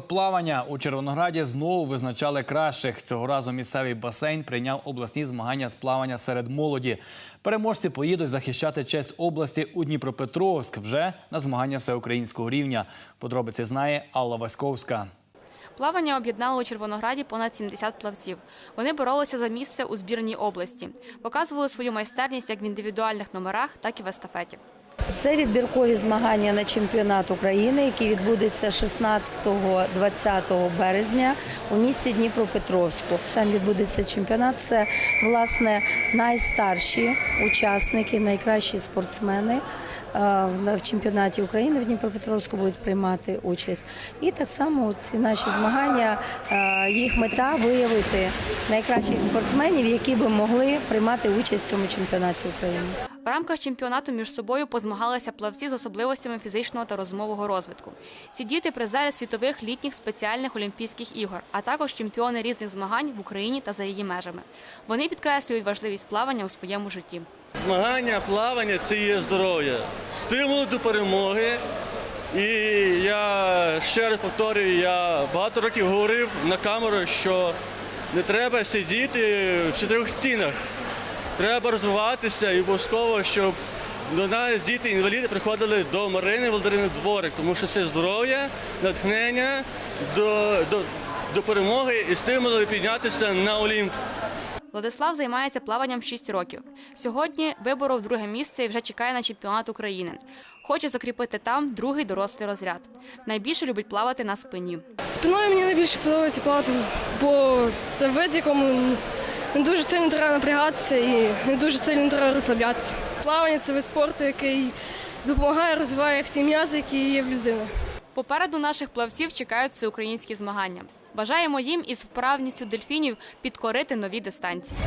Плавання у Червонограді знову визначали кращих. Цього разу місцевий басейн прийняв обласні змагання з плавання серед молоді. Переможці поїдуть захищати честь області у Дніпропетровськ вже на змагання всеукраїнського рівня. Подробиці знає Алла Васьковська. Плавання об'єднало у Червонограді понад 70 плавців. Вони боролися за місце у збірній області, показували свою майстерність як в індивідуальних номерах, так і в естафеті. Це відбіркові змагання на чемпіонат України, який відбудеться 16-20 березня у місті Дніпропетровську. Там відбудеться чемпіонат. Це власне найстарші учасники, найкращі спортсмени е, в чемпіонаті України в Дніпропетровську будуть приймати участь. І так само ці наші змагання, е, їх мета виявити найкращих спортсменів, які би могли приймати участь в цьому чемпіонаті України. В рамках чемпіонату між собою позмагалися плавці з особливостями фізичного та розумового розвитку. Ці діти призери світових літніх спеціальних олімпійських ігор, а також чемпіони різних змагань в Україні та за її межами. Вони підкреслюють важливість плавання у своєму житті. Змагання, плавання це є здоров'я, стимул до перемоги. І я ще раз повторюю, я багато років говорив на камеру, що не треба сидіти в чотирьох стінах. Треба розвиватися і обов'язково, щоб до нас діти-інваліди приходили до Марини Володимирівни Дворик, тому що це здоров'я, натхнення до, до, до перемоги і стимули піднятися на Олімп. Владислав займається плаванням 6 років. Сьогодні виборов друге місце і вже чекає на чемпіонат України. Хоче закріпити там другий дорослий розряд. Найбільше любить плавати на спині. Спиною мені найбільше подобається плавати, бо це вид, якому не дуже сильно треба напрягатися і не дуже сильно треба розслаблятися. Плавання це вид спорту, який допомагає, розвиває всі м'язи, які є в людини. Попереду наших плавців чекають всеукраїнські змагання. Бажаємо їм із вправністю дельфінів підкорити нові дистанції.